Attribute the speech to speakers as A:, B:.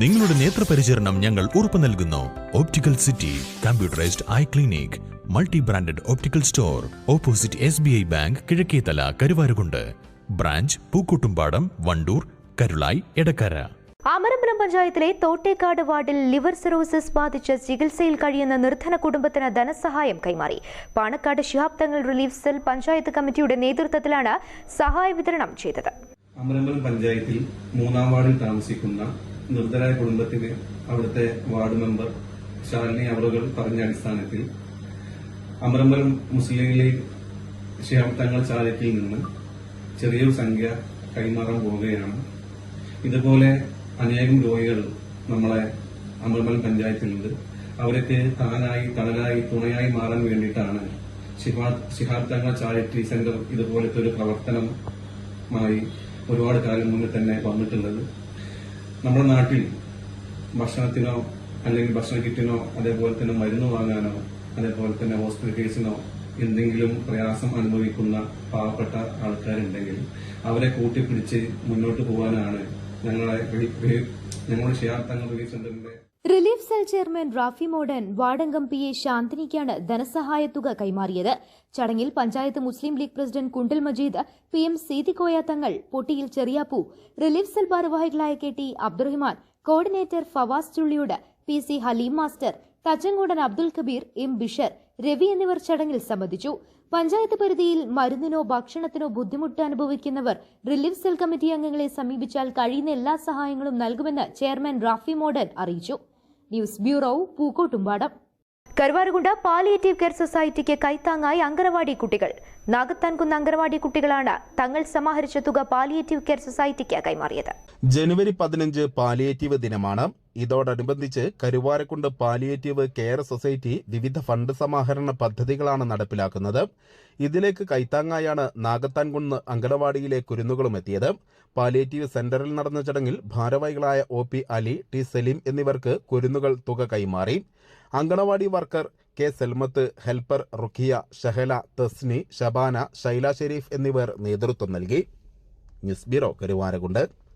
A: നിങ്ങളുടെ നേത്രപരിചരണം ഞങ്ങൾ ഉറപ്പു നൽകുന്നു. Optical city computerised eye clinic multi branded optical store opposite S B I bank Kizhakkethala Karuvarakundu branch Pookkottumpadam Wandoor Karulai Edakkara
B: Amarambalam പഞ്ചായത്തിലെ തോട്ടേക്കാട് വാർഡിൽ liver cirrhosis ബാധിച്ച് ചികിത്സയിൽ കഴിയുന്ന നിർധന കുടുംബത്തിന് ധനസഹായം കൈമാറി. പാണക്കാട് ശിഹാബ് തങ്ങൾ റിലീഫ് സെൽ പഞ്ചായത്ത് കമ്മിറ്റിയുടെ നേതൃത്വത്തിലാണ് സഹായ വിതരണം ചെയ്തത്.
C: അമരമ്പലം പഞ്ചായത്തിൽ മൂന്നാം വാർഡിൽ താമസിക്കുന്ന നിർദ്ധരായ കുടുംബത്തിന് അവിടുത്തെ വാർഡ് മെമ്പർ ശാലിനി അവളുകൾ പറഞ്ഞ അടിസ്ഥാനത്തിൽ അമരമ്പലം മുസ്ലിം ലീഗ് ക്ഷേമത്തങ്ങൾ തങ്ങൾ നിന്ന് ചെറിയൊരു സംഖ്യ കൈമാറാൻ പോവുകയാണ്. ഇതുപോലെ അനേകം രോഗികൾ നമ്മളെ അമരമ്പലം പഞ്ചായത്തിലുണ്ട്. അവരൊക്കെ താനായി തണലായി തുണയായി മാറാൻ വേണ്ടിയിട്ടാണ് ശിഹാബ് ചാരിറ്റി സെന്റർ ഇതുപോലത്തെ ഒരു പ്രവർത്തനമായി ഒരുപാട് കാലം മുന്നേ തന്നെ വന്നിട്ടുള്ളത്. നമ്മുടെ നാട്ടിൽ ഭക്ഷണത്തിനോ അല്ലെങ്കിൽ ഭക്ഷണ കിറ്റിനോ അതേപോലെ തന്നെ മരുന്ന് വാങ്ങാനോ അതേപോലെ തന്നെ ഹോസ്പിറ്റൽ കേസിനോ എന്തെങ്കിലും പ്രയാസം അനുഭവിക്കുന്ന പാവപ്പെട്ട ആൾക്കാരുണ്ടെങ്കിൽ അവരെ കൂട്ടിപ്പിടിച്ച് മുന്നോട്ട് പോകാനാണ് ഞങ്ങളെ ഞങ്ങളുടെ സെന്ററിന്റെ
B: റിലീഫ് ചെയർമാൻ റാഫി മോഡൻ വാർഡംഗം പി എ ശാന്തിനിക്കാണ് ധനസഹായത്തുക തുക കൈമാറിയത്. ചടങ്ങിൽ panchayat Muslim League president Kundal Majeed P M Seethikoya Thangal Pottiyil Cheriyappu relief cell ഭാരവാഹികളായ K T Abdurahiman coordinator Fawas Chulliyode P C Haleem master Thachankodan Abdul Kabeer M Bishar Ravi എന്നിവർ ചടങ്ങിൽ സംബന്ധിച്ചു. പഞ്ചായത്ത് പരിധിയിൽ മരുന്നിനോ ഭക്ഷണത്തിനോ ബുദ്ധിമുട്ട് അനുഭവിക്കുന്നവർ റിലീഫ് സെൽ കമ്മിറ്റി അംഗങ്ങളെ സമീപിച്ചാൽ കഴിയുന്ന എല്ലാ സഹായങ്ങളും നൽകുമെന്ന് ചെയർമാൻ റാഫി മോഡൻ അറിയിച്ചു. News bureau Pookkottumpadam. Karuvarakundu palliative care സൊസൈറ്റിക്ക് കൈത്താങ്ങായി അങ്കനവാടി കുട്ടികൾ. നാഗത്താൻകുന്ന് അങ്കനവാടി കുട്ടികളാണ് തങ്ങൾ സമാഹരിച്ച തുക പാലിയേറ്റീവ് കെയർ സൊസൈറ്റിക്ക് കൈമാറിയത്.
D: ജനുവരി പതിനഞ്ച് പാലിയേറ്റീവ് ദിനമാണ്. ഇതോടനുബന്ധിച്ച് കരുവാരക്കുണ്ട് പാലിയേറ്റീവ് കെയർ സൊസൈറ്റി വിവിധ ഫണ്ട് സമാഹരണ പദ്ധതികളാണ് നടപ്പിലാക്കുന്നത്. ഇതിലേക്ക് കൈത്താങ്ങായാണ് നാഗത്താൻകുന്ന് അങ്കണവാടിയിലെ കുരുന്നുകളും എത്തിയത്. പാലിയേറ്റീവ് സെന്ററിൽ നടന്ന ചടങ്ങിൽ ഭാരവാഹികളായ O P Ali T Saleem എന്നിവർക്ക് കുരുന്നുകൾ തുക കൈമാറി. Anganwadi worker K Selmath helper Rukhiya Shahala Thasni Shabana Shaila Sherif എന്നിവർ നേതൃത്വം നൽകി. News bureau Karuvarakundu